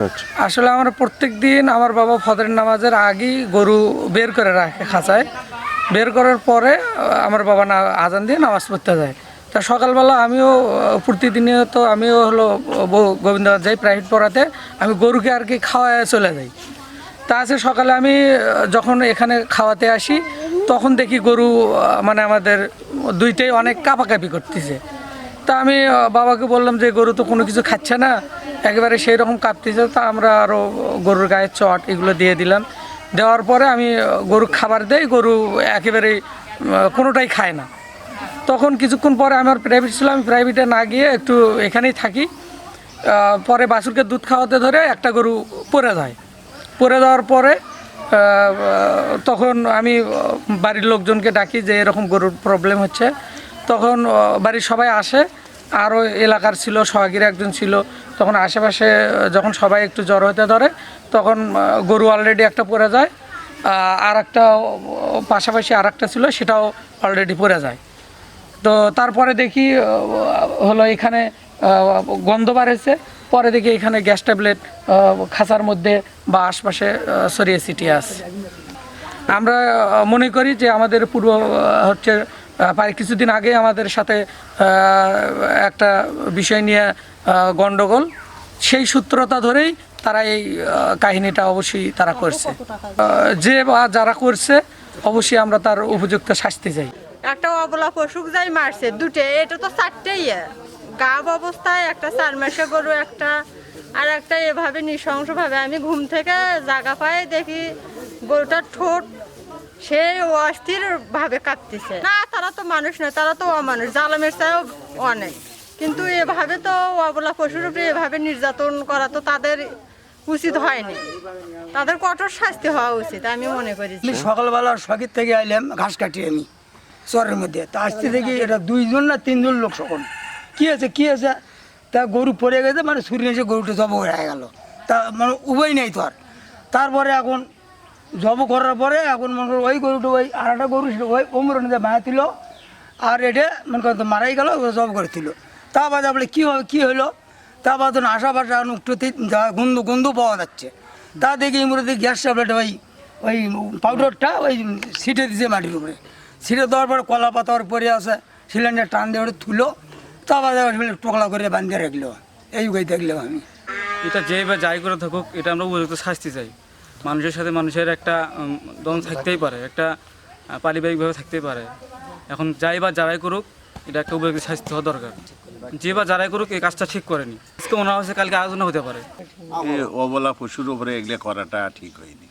আচ্ছা। আসলে আমরা প্রত্যেক দিন আমার বাবা ফজরের নামাজের আগেই গরু বের করে রাখে খাঁচায়। বের করার পরে আমার বাবা না আজান দিয়ে নামাজ পড়তে যায়। তা সকালবেলা আমিও আহ, প্রতিদিনিয়ত আমিও হলো গোবিন্দগঞ্জ যাই প্রাইভেট পড়াতে আমি গরুকে আর কি খাওয়ায় চলে যাই। তা আছে সকালে আমি যখন এখানে খাওয়াতে আসি তখন দেখি গরু মানে আমাদের দুইটাই অনেক কাপাকাপি করতেছে। তা আমি বাবাকে বললাম যে গরু তো কোনো কিছু খাচ্ছে না একেবারে সেই রকম কাঁপতেছে তা আমরা আরও গরুর গায়ের চট এগুলো দিয়ে দিলাম। দেওয়ার পরে আমি গরু খাবার দেই, গরু একেবারে কোনোটাই খায় না। তখন কিছুক্ষণ পরে আমার প্রাইভেট ছিল আমি প্রাইভেটে না গিয়ে একটু এখানেই থাকি। পরে বাছুরকে দুধ খাওয়াতে ধরে একটা গরু পড়ে যায়। পড়ে যাওয়ার পরে তখন আমি বাড়ির লোকজনকে ডাকি যে এরকম গরুর প্রবলেম হচ্ছে। তখন বাড়ির সবাই আসে আরও এলাকার ছিল, সোহাগীর একজন ছিল। তখন আশেপাশে যখন সবাই একটু জ্বর হতে ধরে, তখন গরু অলরেডি একটা পড়ে যায়। আর একটা পাশাপাশি আর একটা ছিল, সেটাও অলরেডি পড়ে যায়। তো তারপরে দেখি হলো এখানে গন্ধ বাড়েছে। পরে দেখি এখানে গ্যাস ট্যাবলেট খাঁচার মধ্যে বা আশপাশে ছড়িয়ে ছিটিয়ে আছে। আমরা মনে করি যে আমাদের পূর্ব হচ্ছে প্রায় কিছুদিন আগে আমাদের সাথে একটা বিষয় নিয়ে গণ্ডগোল সেই সূত্রতা ধরেই তারা এই কাহিনীটা অবশ্যই তারা করছে। যে বা যারা করছে অবশ্যই আমরা তার উপযুক্ত শাস্তি চাই। একটা অবলা পশুক যাই মারছে দুটে এটা তো চারটেই। গাব অবস্থায় একটা চার মাসে গরু একটা আর একটা এভাবে নৃশংসভাবে। আমি ঘুম থেকে জাগা পাই দেখি গরুটার ঠোঁট সে অস্থির ভাবে কাঁপতেছে না তারা তো মানুষ নয় তারা তো অমানুষ জালামের চাইও অনেক। কিন্তু এভাবে তো অবলা পশুর উপরে এভাবে নির্যাতন করা তো তাদের উচিত হয়নি। তাদের কঠোর শাস্তি হওয়া উচিত আমি মনে করি সকালবেলা শখের থেকে আইলাম ঘাস কাটিয়ে আমি চরের মধ্যে। তা আসতে দেখি এটা দুইজন না তিনজন লোক সকল। কি আছে কি আছে তা গরু পড়ে গেছে মানে ছুরি এসে গরুটা জব হয়ে গেল। তা মানে উভয় নেই তো আর। তারপরে এখন জব করার পরে এখন মনে করো ওই গরুটা ওই আর একটা গরু ছিল, ওই মায়া দিল, আর এটা মনে করো মারাই গেল জব করে দিল। তা বাদে বলে, কী হবে কী হলো? তা বাদে আশা বাসা একটুতে গন্ধ গন্ধ পাওয়া যাচ্ছে। তা দেখি ইমরে দেখি গ্যাস ট্যাবলেট ওই ওই পাউডারটা ওই সিটে দিছে মাটির উপরে। সিটে দেওয়ার পরে কলা পাতার পরে আছে, সিলিন্ডার টান দিয়ে ওটা তুলো। তা বাদে টোকলা করে বাঁধিয়ে রাখল। এই দেখলাম আমি। এটা যেই বা যাই করে থাকুক, এটা আমরা উপযুক্ত শাস্তি চাই। মানুষের সাথে মানুষের একটা দ্বন্দ্ব থাকতেই পারে, একটা পারিবারিকভাবে থাকতেই পারে। এখন যাই বা যারাই করুক, এটা একটা উপযুক্ত স্বাস্থ্য হওয়া দরকার। যে বা যারাই করুক, এই কাজটা ঠিক করেনি। আজকে ওনার হচ্ছে কালকে আলোচনা হতে পারে। অবলা পশুর উপরে এগুলো করাটা ঠিক হয়নি।